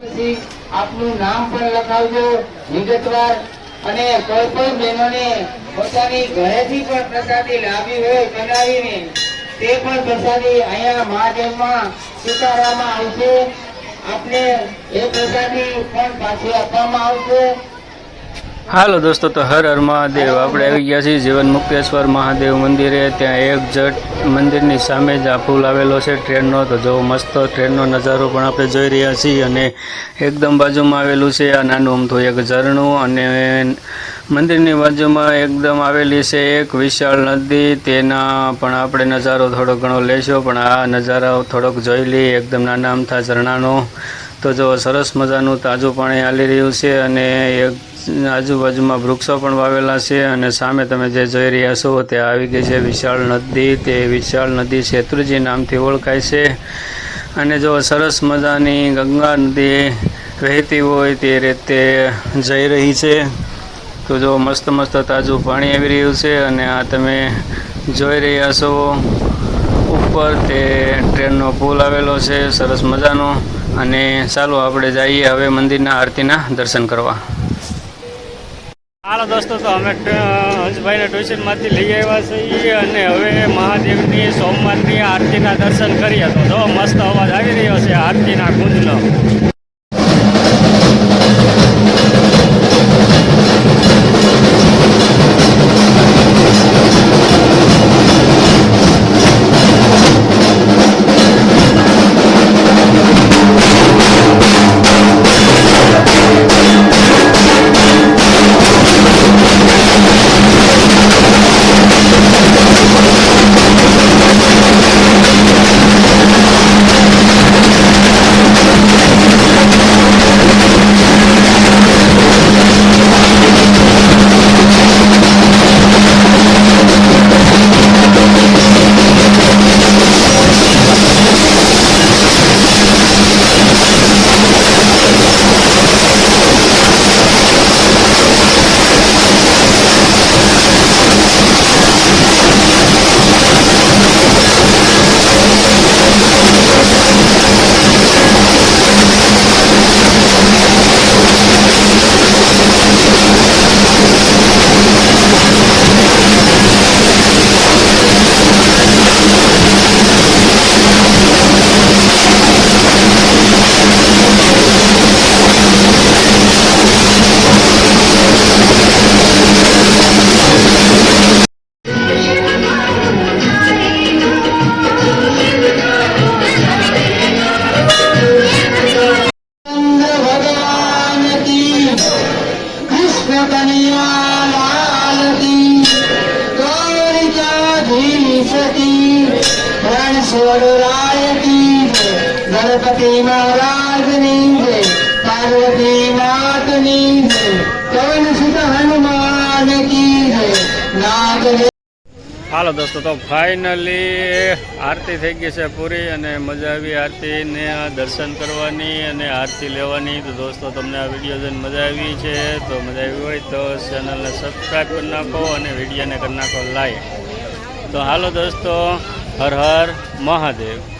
પછી આપનું નામ પણ લખાવજો વિગતવાર અને કોઈ પણ બહેનોને પોતાની ઘરેથી પણ પ્રસાદી લાવી હોય બનાવીને તે પણ પ્રસાદી અહીંયા મહાદેવમાં સ્વીકારવામાં આવશે. આપને એ પ્રસાદી પણ પાછી આપવામાં આવશે. હાલો દોસ્તો, તો હર હર મહાદેવ. આપણે આવી ગયા છીએ જીવન મુક્તેશ્વર મહાદેવ મંદિરે. ત્યાં એક જટ મંદિરની સામે જ આ પુલ આવેલો છે ટ્રેનનો. તો જો મસ્ત ટ્રેનનો નજારો પણ આપણે જોઈ રહ્યા છીએ અને એકદમ બાજુમાં આવેલું છે આ નાનું અમથું એક ઝરણું અને મંદિરની બાજુમાં એકદમ આવેલી છે એક વિશાળ નદી. તેના પણ આપણે નજારો થોડો ઘણો લેશો, પણ આ નજારો થોડોક જોઈ લઈએ. એકદમ નાના અમથા ઝરણાનો. તો જો સરસ મજાનું તાજું પાણી હાલી રહ્યું છે અને એક આજુબાજુમાં વૃક્ષો પણ વાવેલા છે અને સામે તમે જે જોઈ રહ્યા છો તે આવી ગઈ છે વિશાળ નદી. તે વિશાળ નદી શેત્રુજી નામથી ઓળખાય છે. અને જો સરસ મજાની ગંગા નદી વહેતી હોય તે રીતે જઈ રહી છે. તો જો મસ્ત મસ્ત તાજું પાણી આવી રહ્યું છે અને આ તમે જોઈ રહ્યા છો ઉપર તે ટ્રેનનો પુલ આવેલો છે, સરસ મજાનો. અને ચાલો આપણે જઈએ હવે મંદિરના આરતીના દર્શન કરવા. હાલો દોસ્તો, તો અમે હંસભાઈને ટ્યુશનમાંથી લઈ આવ્યા છીએ અને હવે મહાદેવની સોમવારની આરતીના દર્શન કરીએ તો મસ્ત અવાજ આવી રહ્યો છે આરતીના કુંજનો. लाल गणपति महाराज नी गीनाथ હાલો દોસ્તો, તો ફાઇનલી આરતી થઈ ગઈ છે પૂરી અને મજા આવી આરતીને દર્શન કરવાની અને આરતી લેવાની. તો દોસ્તો, તમને આ વીડિયો જોઈને મજા આવી છે, તો મજા આવી હોય તો ચેનલને સબસ્ક્રાઈબ કરી નાખો અને વિડીયોને કરી નાખો લાઈક તો હાલો દોસ્તો, હર હર મહાદેવ.